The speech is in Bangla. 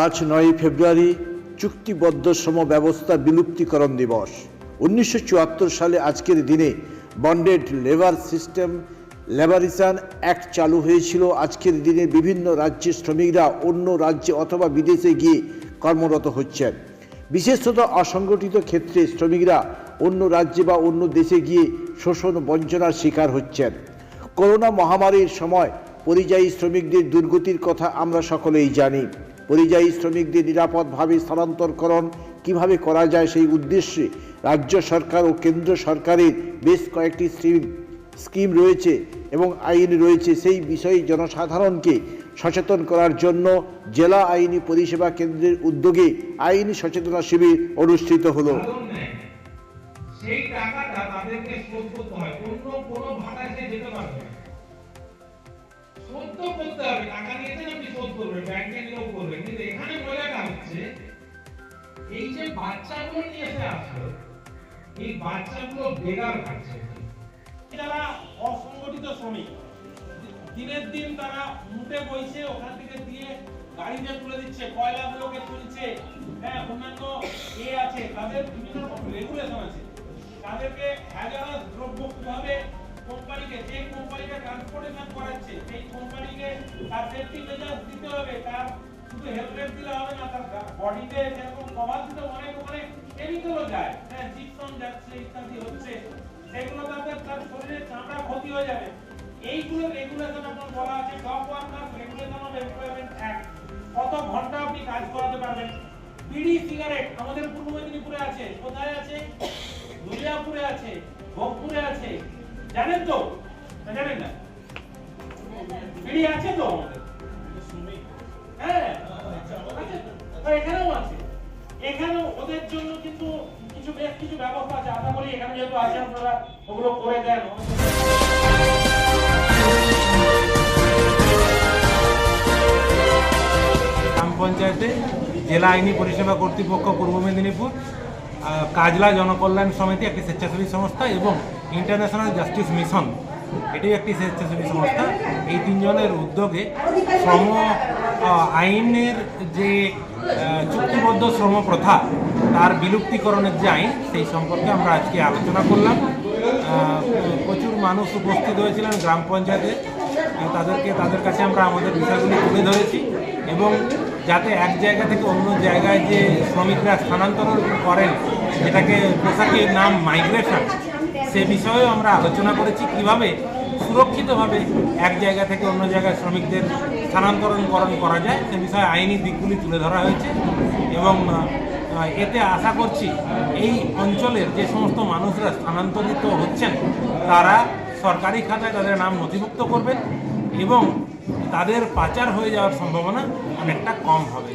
আজ নয় ফেব্রুয়ারি চুক্তিবদ্ধ শ্রম ব্যবস্থা বিলুপ্তিকরণ দিবস। উনিশশো চুয়াত্তর সালে আজকের দিনে বন্ডেড লেবার সিস্টেম লেবারিসান অ্যাক্ট চালু হয়েছিল। আজকের দিনে বিভিন্ন রাজ্যের শ্রমিকরা অন্য রাজ্যে অথবা বিদেশে গিয়ে কর্মরত হচ্ছেন। বিশেষত অসংগঠিত ক্ষেত্রে শ্রমিকরা অন্য রাজ্যে বা অন্য দেশে গিয়ে শোষণ বঞ্চনার শিকার হচ্ছেন। করোনা মহামারীর সময় পরিযায়ী শ্রমিকদের দুর্গতির কথা আমরা সকলেই জানি। পরিযায়ী শ্রমিকদের নিরাপদভাবে স্থানান্তরকরণ কীভাবে করা যায় সেই উদ্দেশ্যে রাজ্য সরকার ও কেন্দ্র সরকারের বেশ কয়েকটি স্কিম স্কিম রয়েছে এবং আইন রয়েছে। সেই বিষয়ে জনসাধারণকে সচেতন করার জন্য জেলা আইনি পরিষেবা কেন্দ্রের উদ্যোগে আইনি সচেতনা শিবির অনুষ্ঠিত হলো। সেই টাকাটা তাদেরকে শোধ করতে হয়। অন্য কোনো ভাড়ায় সে যেতে পারবে শোধ করতে হবে, টাকা নিয়েছেন আপনি শোধ করবেন ব্যাংকে নিয়েও করবেন। কিন্তু এখানে মজাটা হচ্ছে, এই যে বাচ্চাগুলো নিয়ে এসে আসলো, এই বাচ্চাগুলো বেকার খাচ্ছে। যারা অসংগঠিত শ্রমিক। দিনের দিন তারা মুটে বইছে ওখান থেকে দিয়ে গাড়িতে তুলে দিচ্ছে, কয়লাগুলোকে তুলছে। হ্যাঁ অন্যান্য এ আছে, তাদের বিভিন্ন রকম রেগুলেশন আছে। তাদেরকে হাজার দ্রব্য কীভাবে কোম্পানিকে, যে কোম্পানিকে ট্রান্সপোর্টেশন করাচ্ছে, সেই কোম্পানিকে তার সেফটি মেজার্স দিতে হবে। তার শুধু হেলমেট দিলে হবে না, তার বডিতে যেরকম কভার দিতে অনেক ওখানে কেমিক্যালও যায়। হ্যাঁ জিপসন যাচ্ছে, ইত্যাদি হচ্ছে। সেগুলো তাদের, তার শরীরের চামড়া ক্ষতি হয়ে যাবে। এইগুলো রেগুলেশন আপনার বলা আছে job worker regulation of employment act কত ঘণ্টা আপনি কাজ করাতে পারবেন? বিড়ি সিগারেট আমাদের পূর্ব মেদিনীপুরে আছে, কোথায় আছে? দুর্গাপুরে আছে, ভোগপুরে আছে। জানেন তো? জানেন না? বিড়ি আছে তো হ্যাঁ এখানেও আছে। ওদের জন্য কিন্তু কিছু বেশ কিছু ব্যবস্থা আছে। আশা করি এখানে যেহেতু আছে আপনারা ওগুলো করে দেন। গ্রাম পঞ্চায়েতে জেলা আইনি পরিষেবা কর্তৃপক্ষ পূর্ব মেদিনীপুর কাজলা জনকল্যাণ সমিতি একটি স্বেচ্ছাসেবী সংস্থা এবং ইন্টারন্যাশনাল জাস্টিস মিশন এটি একটি স্বেচ্ছাসেবী সংস্থা। এই তিনজনের উদ্যোগে শ্রম আইনের যে চুক্তিবদ্ধ শ্রম প্রথা, তার বিলুপ্তিকরণের যে আইন, সেই সম্পর্কে আমরা আজকে আলোচনা করলাম। প্রচুর মানুষ উপস্থিত হয়েছিলেন গ্রাম পঞ্চায়েতে। তাদেরকে, তাদের কাছে আমরা আমাদের বিষয়গুলি তুলে ধরেছি এবং যাতে এক জায়গা থেকে অন্য জায়গায় যে শ্রমিকরা স্থানান্তর করেন যেটাকে পোশাকের নাম মাইগ্রেশন সে বিষয়েও আমরা আলোচনা করেছি কীভাবে সুরক্ষিতভাবে এক জায়গা থেকে অন্য জায়গায় শ্রমিকদের স্থানান্তরণকরণ করা যায়, সে বিষয়ে আইনি দিকগুলি তুলে ধরা হয়েছে এবং এতে আশা করছি এই অঞ্চলের যে সমস্ত মানুষরা স্থানান্তরিত হচ্ছেন, তারা সরকারি খাতায় তাদের নাম নথিভুক্ত করবেন এবং তাদের পাচার হয়ে যাওয়ার সম্ভাবনা অনেকটা কম হবে।